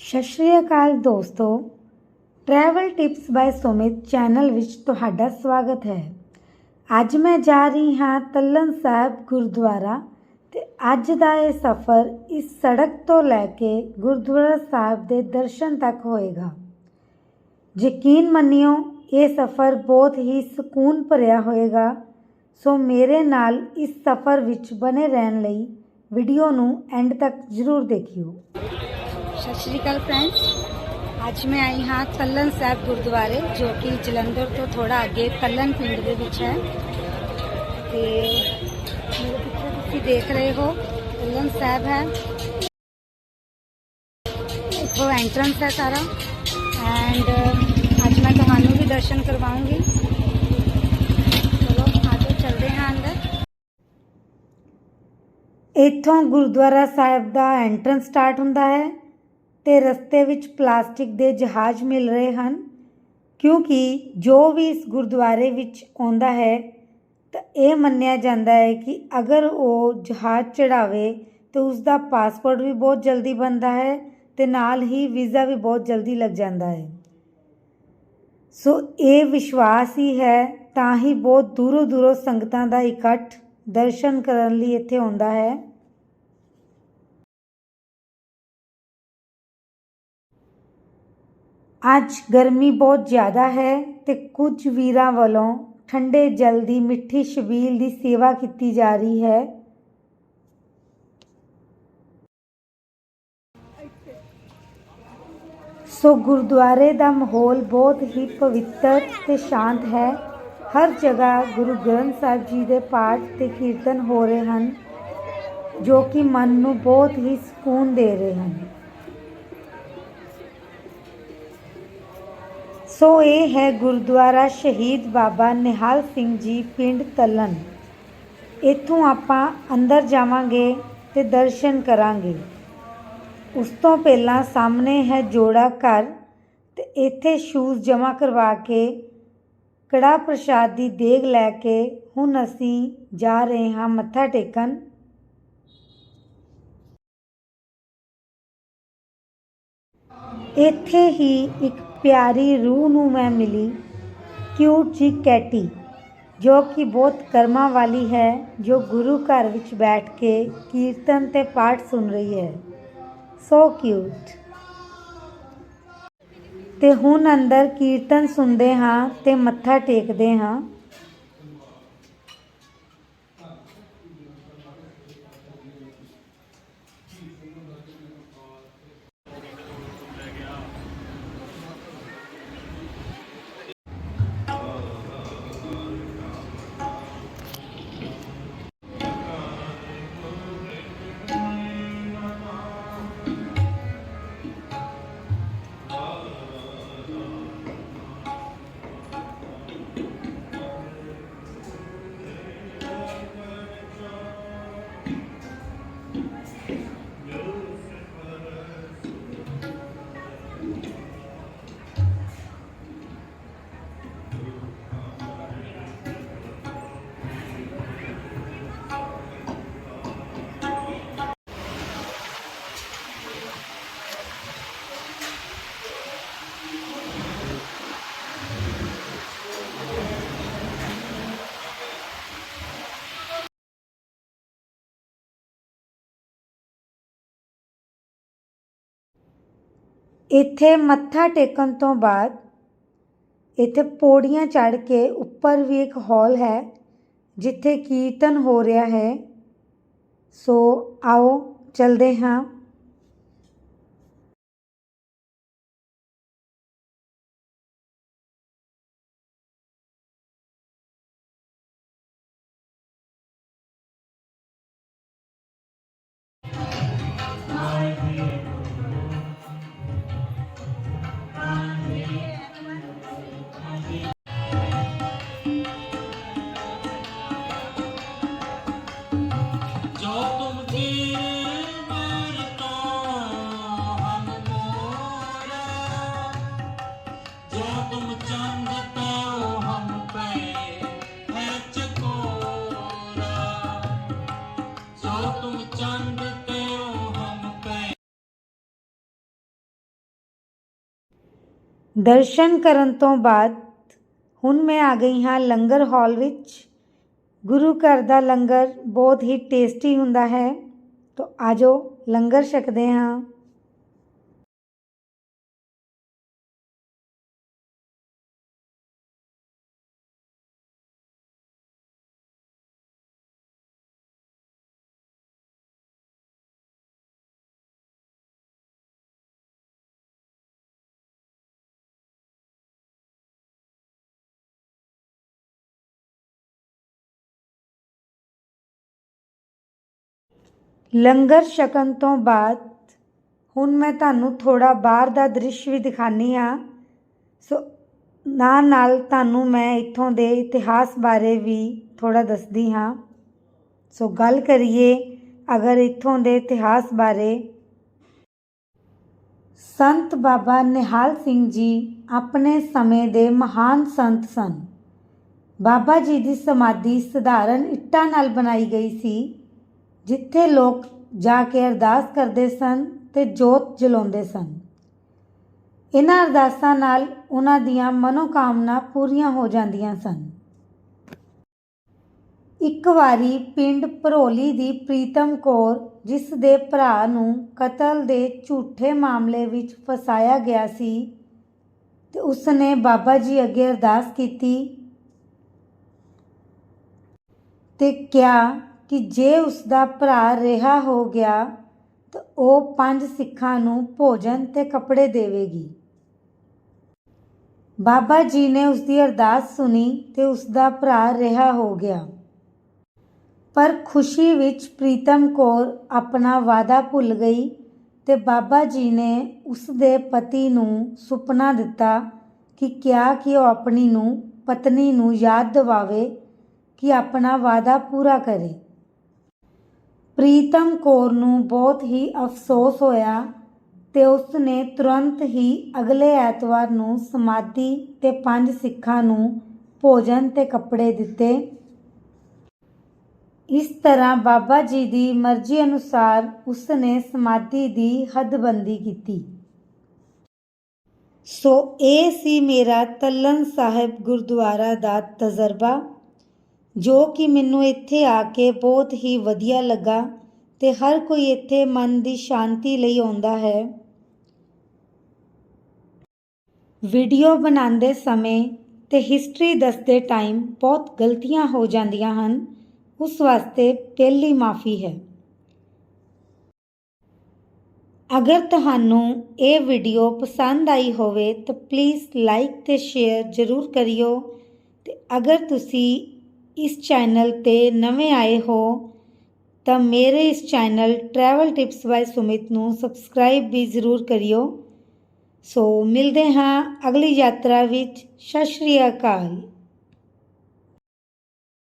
ਸਤਿ ਸ਼੍ਰੀ ਅਕਾਲ ਦੋਸਤੋ। Travel tips by Sumit channel ਵਿੱਚ ਤੁਹਾਡਾ ਸਵਾਗਤ ਹੈ। ਅੱਜ ਮੈਂ ਜਾ ਰਹੀ ਹਾਂ ਤੱਲਨ ਸਾਹਿਬ ਗੁਰਦੁਆਰਾ ਤੇ ਅੱਜ ਦਾ ਇਹ ਸਫ਼ਰ ਇਸ ਸੜਕ ਤੋਂ ਲੈ ਕੇ ਗੁਰਦੁਆਰਾ ਸਾਹਿਬ ਦੇ ਦਰਸ਼ਨ ਤੱਕ ਹੋਏਗਾ। ਯਕੀਨ ਮੰਨਿਓ, ਇਹ ਸਫ਼ਰ ਬਹੁਤ ਹੀ ਸਕੂਨ ਭਰਿਆ ਹੋਏਗਾ। ਸੋ ਮੇਰੇ ਨਾਲ ਇਸ ਸਫ਼ਰ ਵਿੱਚ ਬਨੇ ਰਹਿਣ ਲਈ ਵੀਡੀਓ ਨੂੰ ਐਂਡ ਤੱਕ ਜ਼ਰੂਰ ਦੇਖਿਓ। ਸਤਿ ਸ਼੍ਰੀ ਅਕਾਲ ਫਰੈਂਡਸ ਅੱਜ ਮੈਂ ਆਈ ਹਾਂ ਤੱਲਨ ਸਾਹਿਬ ਗੁਰਦੁਆਰੇ ਜੋ ਕਿ ਜਲੰਧਰ ਤੋਂ ਥੋੜਾ ਅੱਗੇ ਤੱਲਨ ਪਿੰਡ ਦੇ ਵਿੱਚ ਹੈ ਤੇ ਮੇਰੇ ਪਿੱਛੇ ਤੁਸੀਂ ਦੇਖ ਰਹੇ ਹੋ ਤੱਲਨ ਸਾਹਿਬ ਹੈ ਇੱਥੋਂ ਐਂਟਰੈਂਸ ਹੈ ਸਾਰਾ ਐਂਡ ਅੱਜ ਮੈਂ ਤੁਹਾਨੂੰ ਵੀ ਦਰਸ਼ਨ ਕਰਵਾਉਂਗੀ ਚਲੋ ਆਜੋ ਚੱਲਦੇ ਹਾਂ ਅੰਦਰ ਇੱਥੋਂ ਗੁਰਦੁਆਰਾ ਸਾਹਿਬ ਦਾ ਐਂਟਰੈਂਸ ਸਟਾਰਟ ਹੁੰਦਾ ਹੈ ਤੇ ਰਸਤੇ ਵਿੱਚ ਪਲਾਸਟਿਕ ਦੇ ਜਹਾਜ਼ ਮਿਲ ਰਹੇ ਹਨ। ਕਿਉਂਕਿ ਜੋ ਵੀ ਇਸ ਗੁਰਦੁਆਰੇ ਵਿੱਚ ਆਉਂਦਾ ਹੈ, ਤਾਂ ਇਹ ਮੰਨਿਆ ਜਾਂਦਾ ਹੈ ਕਿ ਅਗਰ ਉਹ ਜਹਾਜ਼ ਚੜਾਵੇ ਤਾਂ ਉਸ ਦਾ ਪਾਸਪੋਰਟ ਵੀ ਬਹੁਤ ਜਲਦੀ ਬਣਦਾ ਹੈ ਤੇ ਨਾਲ ਹੀ ਵੀਜ਼ਾ ਵੀ ਬਹੁਤ ਜਲਦੀ ਲੱਗ ਜਾਂਦਾ ਹੈ। ਸੋ ਇਹ ਵਿਸ਼ਵਾਸ ਹੀ ਹੈ, ਤਾਂ ਹੀ ਬਹੁਤ ਦੂਰੋਂ ਦੂਰੋਂ ਸੰਗਤਾਂ ਦਾ ਇਕੱਠ ਦਰਸ਼ਨ ਕਰਨ ਲਈ ਇੱਥੇ ਆਉਂਦਾ ਹੈ। ਅੱਜ ਗਰਮੀ ਬਹੁਤ ਜ਼ਿਆਦਾ ਹੈ ਤੇ ਕੁਝ ਵੀਰਾਂ ਵੱਲੋਂ ਠੰਡੇ ਜਲ ਦੀ ਮਿੱਠੀ ਛਬੀਲ ਦੀ ਸੇਵਾ ਕੀਤੀ ਜਾ ਰਹੀ ਹੈ। ਸੋ ਗੁਰਦੁਆਰੇ ਦਾ ਮਾਹੌਲ ਬਹੁਤ ਹੀ ਪਵਿੱਤਰ ਤੇ ਸ਼ਾਂਤ ਹੈ। ਹਰ ਜਗ੍ਹਾ ਗੁਰੂ ਗ੍ਰੰਥ ਸਾਹਿਬ ਜੀ ਦੇ ਪਾਠ ਤੇ ਕੀਰਤਨ ਹੋ ਰਹੇ ਹਨ, ਜੋ ਕਿ ਮਨ ਨੂੰ ਬਹੁਤ ਹੀ ਸਕੂਨ ਦੇ ਰਹੇ ਹਨ। ਸੋ ਇਹ ਹੈ ਗੁਰਦੁਆਰਾ ਸ਼ਹੀਦ ਬਾਬਾ ਨਿਹਾਲ ਸਿੰਘ ਜੀ ਪਿੰਡ ਤਲਨ ਇੱਥੋਂ ਆਪਾਂ ਅੰਦਰ ਜਾਵਾਂਗੇ ਤੇ ਦਰਸ਼ਨ ਕਰਾਂਗੇ। ਉਸ ਤੋਂ ਪਹਿਲਾਂ ਸਾਹਮਣੇ ਹੈ ਜੋੜਾ ਘਰ ਤੇ ਇੱਥੇ ਸ਼ੂਜ਼ ਜਮ੍ਹਾਂ ਕਰਵਾ ਕੇ ਕੜਾ ਪ੍ਰਸ਼ਾਦ ਦੀ ਦੇਗ ਲੈ ਕੇ ਹੁਣ ਅਸੀਂ ਜਾ ਰਹੇ ਹਾਂ ਮੱਥਾ ਟੇਕਣ। ਇੱਥੇ ਹੀ ਇੱਕ ਪਿਆਰੀ ਰੂਹ ਨੂੰ ਮੈਂ ਮਿਲੀ ਕਿਊਟ ਜੀ ਕੈਟੀ ਜੋ ਕਿ ਬਹੁਤ ਕਰਮਾਂ ਵਾਲੀ ਹੈ, ਜੋ ਗੁਰੂ ਘਰ ਵਿੱਚ ਬੈਠ ਕੇ ਕੀਰਤਨ ਤੇ ਪਾਠ ਸੁਣ ਰਹੀ ਹੈ। ਸੋ ਕਿਊਟ ਤੇ ਹੁਣ ਅੰਦਰ ਕੀਰਤਨ ਸੁਣਦੇ ਹਾਂ ਤੇ ਮੱਥਾ ਟੇਕਦੇ ਹਾਂ। ਇੱਥੇ ਮੱਥਾ ਟੇਕਣ ਤੋਂ ਬਾਅਦ ਇੱਥੇ ਪੌੜੀਆਂ ਚੜ੍ਹ ਕੇ ਉੱਪਰ ਵੀ ਇੱਕ ਹਾਲ ਹੈ, ਜਿੱਥੇ ਕੀਰਤਨ ਹੋ ਰਿਹਾ ਹੈ। ਸੋ ਆਓ ਚਲਦੇ ਹਾਂ। ਦਰਸ਼ਨ ਕਰਨ ਤੋਂ ਬਾਅਦ ਹੁਣ ਮੈਂ ਆ ਗਈ ਹਾਂ ਲੰਗਰ ਹਾਲ ਵਿੱਚ। ਗੁਰੂ ਘਰ ਦਾ ਲੰਗਰ ਬਹੁਤ ਹੀ ਟੇਸਟੀ ਹੁੰਦਾ ਹੈ। ਤਾਂ ਜਾਓ ਲੰਗਰ ਛਕਦੇ ਹਾਂ। ਲੰਗਰ ਛਕਣ ਤੋਂ ਬਾਅਦ, ਹੁਣ ਮੈਂ ਤੁਹਾਨੂੰ ਥੋੜ੍ਹਾ ਬਾਹਰ ਦਾ ਦ੍ਰਿਸ਼ ਵੀ ਦਿਖਾਉਂਦੀ ਹਾਂ। ਸੋ, ਨਾਲ ਨਾਲ ਤੁਹਾਨੂੰ ਮੈਂ ਇੱਥੋਂ ਦੇ ਇਤਿਹਾਸ ਬਾਰੇ ਵੀ ਥੋੜ੍ਹਾ ਦੱਸਦੀ ਹਾਂ। ਸੋ, ਗੱਲ ਕਰੀਏ ਅਗਰ ਇੱਥੋਂ ਦੇ ਇਤਿਹਾਸ ਬਾਰੇ। ਸੰਤ ਬਾਬਾ ਨਿਹਾਲ ਸਿੰਘ ਜੀ ਆਪਣੇ ਸਮੇਂ ਦੇ ਮਹਾਨ ਸੰਤ ਸਨ। ਬਾਬਾ ਜੀ ਦੀ ਸਮਾਧੀ ਸਧਾਰਨ ਇੱਟਾਂ ਨਾਲ ਬਣਾਈ ਗਈ ਸੀ। ਜਿੱਥੇ ਲੋਕ ਜਾ ਕੇ ਅਰਦਾਸ ਕਰਦੇ ਸਨ ਤੇ ਜੋਤ ਜਲਾਉਂਦੇ ਸਨ। ਇਹਨਾਂ ਅਰਦਾਸਾਂ ਨਾਲ ਉਹਨਾਂ ਦੀਆਂ ਮਨੋਕਾਮਨਾ ਪੂਰੀਆਂ ਹੋ ਜਾਂਦੀਆਂ ਸਨ। ਇੱਕ ਵਾਰੀ ਪਿੰਡ ਭਰੋਲੀ ਦੀ ਪ੍ਰੀਤਮ ਕੌਰ, ਜਿਸ ਦੇ ਭਰਾ ਨੂੰ ਕਤਲ ਦੇ ਝੂਠੇ ਮਾਮਲੇ ਵਿੱਚ ਫਸਾਇਆ ਗਿਆ ਸੀ ਤੇ ਉਸਨੇ ਬਾਬਾ ਜੀ ਅੱਗੇ ਅਰਦਾਸ ਕੀਤੀ ਤੇ ਕਿਹਾ ਕਿ ਜੇ ਉਸ ਦਾ ਭਰਾ ਰਿਹਾ ਹੋ ਗਿਆ, ਤਾਂ ਉਹ ਪੰਜ ਸਿੱਖਾਂ ਨੂੰ ਭੋਜਨ ਤੇ ਕੱਪੜੇ ਦੇਵੇਗੀ। ਬਾਬਾ ਜੀ ਨੇ ਉਸ ਦੀ ਅਰਦਾਸ ਸੁਣੀ ਤੇ ਉਸ ਦਾ ਭਰਾ ਰਿਹਾ ਹੋ ਗਿਆ। ਪਰ ਖੁਸ਼ੀ ਵਿੱਚ ਪ੍ਰੀਤਮ ਕੌਰ ਆਪਣਾ ਵਾਅਦਾ ਭੁੱਲ ਗਈ ਤੇ ਬਾਬਾ ਜੀ ਨੇ ਉਸ ਦੇ ਪਤੀ ਨੂੰ ਸੁਪਨਾ ਦਿੱਤਾ ਕਿ ਕਿਹਾ ਕਿ ਉਹ ਆਪਣੀ ਨੂੰ, ਪਤਨੀ ਨੂੰ ਯਾਦ ਦਿਵਾਵੇ ਕਿ ਆਪਣਾ ਵਾਅਦਾ ਪੂਰਾ ਕਰੇ। ਪ੍ਰੀਤਮ ਕੌਰ ਨੂੰ ਬਹੁਤ ਹੀ ਅਫਸੋਸ ਹੋਇਆ ਤੇ ਉਸ ਨੇ ਤੁਰੰਤ ਹੀ ਅਗਲੇ ਐਤਵਾਰ ਨੂੰ ਸਮਾਧੀ ਤੇ ਪੰਜ ਸਿੱਖਾਂ ਨੂੰ ਭੋਜਨ ਤੇ ਕੱਪੜੇ ਦਿੱਤੇ। ਇਸ ਤਰ੍ਹਾਂ ਬਾਬਾ ਜੀ ਦੀ ਮਰਜ਼ੀ ਅਨੁਸਾਰ ਉਸ ਨੇ ਸਮਾਧੀ ਦੀ ਹੱਦਬੰਦੀ ਕੀਤੀ। ਸੋ ਇਹ ਸੀ ਮੇਰਾ ਤਲਨ ਸਾਹਿਬ ਗੁਰਦੁਆਰਾ ਦਾ ਤਜਰਬਾ। ਜੋ ਕਿ ਮੈਨੂੰ ਇੱਥੇ ਆ ਕੇ ਬਹੁਤ ਹੀ ਵਧੀਆ ਲੱਗਾ ਤੇ ਹਰ ਕੋਈ ਇੱਥੇ ਮਨ ਦੀ ਸ਼ਾਂਤੀ ਲਈ ਆਉਂਦਾ ਹੈ। ਵੀਡੀਓ ਬਣਾਉਂਦੇ ਸਮੇਂ ਤੇ ਹਿਸਟਰੀ ਦੱਸਦੇ ਟਾਈਮ ਬਹੁਤ ਗਲਤੀਆਂ ਹੋ ਜਾਂਦੀਆਂ ਹਨ। ਉਸ ਵਾਸਤੇ ਪਹਿਲੀ ਮਾਫੀ ਹੈ। ਅਗਰ ਤੁਹਾਨੂੰ ਇਹ ਵੀਡੀਓ ਪਸੰਦ ਆਈ ਹੋਵੇ ਤਾਂ ਪਲੀਜ਼ ਲਾਈਕ ਤੇ ਸ਼ੇਅਰ ਜ਼ਰੂਰ ਕਰਿਓ ਤੇ ਅਗਰ ਤੁਸੀਂ ਇਸ ਚੈਨਲ ਤੇ ਨਵੇਂ ਆਏ ਹੋ, ਤਾਂ ਮੇਰੇ ਇਸ channel travel tips by Sumit ਨੂੰ ਸਬਸਕ੍ਰਾਈਬ ਵੀ ਜ਼ਰੂਰ ਕਰਿਓ। ਸੋ ਮਿਲਦੇ ਹਾਂ ਅਗਲੀ ਯਾਤਰਾ ਵਿੱਚ। ਸਤਿ ਸ਼੍ਰੀ ਅਕਾਲ।